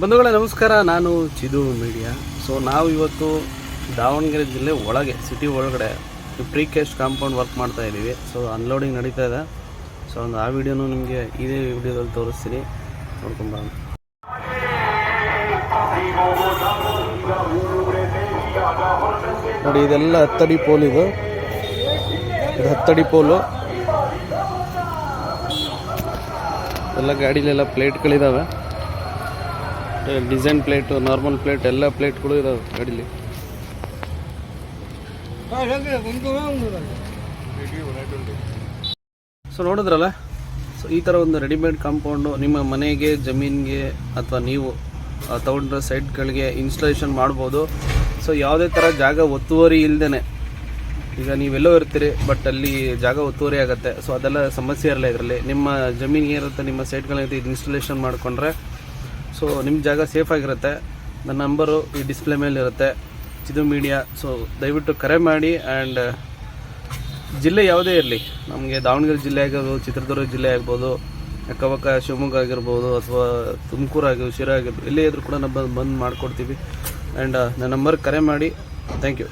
ಬಂಧುಗಳೇ, ನಮಸ್ಕಾರ. ನಾನು ಚಿದು ಮೀಡಿಯಾ. ಸೊ ನಾವು ಇವತ್ತು ದಾವಣಗೆರೆ ಜಿಲ್ಲೆ ಒಳಗೆ ಸಿಟಿ ಒಳಗಡೆ ಪ್ರೀ ಕ್ಯಾಶ್ ಕಾಂಪೌಂಡ್ ವರ್ಕ್ ಮಾಡ್ತಾ ಇದ್ದೀವಿ ಸೊ ಅನ್ಲೋಡಿಂಗ್ ನಡೀತಾ ಇದೆ. ಸೊ ಒಂದು ಆ ವಿಡಿಯೋನು ನಿಮಗೆ ಇದೇ ವಿಡಿಯೋದಲ್ಲಿ ತೋರಿಸ್ತೀನಿ. ನೋಡ್ಕೊಂಬರೋಣ ನೋಡಿ, ಇದೆಲ್ಲ ಹತ್ತಡಿ ಪೋಲ್ ಇದು. ಇದು ಹತ್ತಡಿ ಪೋಲು. ಎಲ್ಲ ಗಾಡಿಲೆಲ್ಲ ಪ್ಲೇಟ್ಗಳಿದ್ದಾವೆ ಡಿಸೈನ್ ಪ್ಲೇಟು ನಾರ್ಮಲ್ ಪ್ಲೇಟ್ ಎಲ್ಲ ಪ್ಲೇಟ್ಗಳು ಇದಾವೆ ಗಾಡೀಲಿ. ಸೊ ನೋಡಿದ್ರಲ್ಲ? ಸೊ ಈ ಥರ ಒಂದು ರೆಡಿಮೇಡ್ ಕಾಂಪೌಂಡು ನಿಮ್ಮ ಮನೆಗೆ, ಜಮೀನಿಗೆ ಅಥವಾ ನೀವು ತಗೊಂಡ್ರೆ ಸೈಟ್ಗಳಿಗೆ ಇನ್ಸ್ಟಾಲೇಷನ್ ಮಾಡ್ಬೋದು. ಸೊ ಯಾವುದೇ ಥರ ಜಾಗ ಒತ್ತುವರಿ ಇಲ್ಲದೇ ಈಗ ನೀವೆಲ್ಲೋ ಇರ್ತೀರಿ ಬಟ್ ಅಲ್ಲಿ ಜಾಗ ಒತ್ತುವರಿ ಆಗುತ್ತೆ. ಸೊ ಅದೆಲ್ಲ ಸಮಸ್ಯೆ ಇರಲ್ಲ ಇದರಲ್ಲಿ. ನಿಮ್ಮ ಜಮೀನಿಗೆ ಇರುತ್ತೆ, ನಿಮ್ಮ ಸೈಟ್ಗಳಿಗೆ ಇದು ಇನ್ಸ್ಟಾಲೇಷನ್ ಮಾಡಿಕೊಂಡ್ರೆ. ಸೊ ನಿಮ್ಮ ಜಾಗ ಸೇಫ್ ಆಗಿರುತ್ತೆ. ನನ್ನ ನಂಬರು ಈ ಡಿಸ್ಪ್ಲೇ ಮೇಲೆ ಇರುತ್ತೆ. ಇದು ಮೀಡಿಯಾ ಸೊ ದಯವಿಟ್ಟು ಕರೆ ಮಾಡಿ ಆ್ಯಂಡ್ ಜಿಲ್ಲೆ ಯಾವುದೇ ಇರಲಿ. ನಮಗೆ ದಾವಣಗೆರೆ ಜಿಲ್ಲೆ ಆಗಿರ್ಬೋದು, ಚಿತ್ರದುರ್ಗ ಜಿಲ್ಲೆ ಆಗ್ಬೋದು ಅಕ್ಕಪಕ್ಕ ಶಿವಮೊಗ್ಗ ಆಗಿರ್ಬೋದು, ಅಥವಾ ತುಮಕೂರು ಆಗಿರ್ಬೋದು, ಶಿರಾ ಆಗಿರ್ಬೋದು ಎಲ್ಲೇ ಇದ್ರೂ ಕೂಡ ನಮ್ಮ ಬಂದು ಮಾಡಿಕೊಡ್ತೀವಿ. ಆ್ಯಂಡ್ ನನ್ನ ನಂಬರ್ ಕರೆ ಮಾಡಿ. Thank you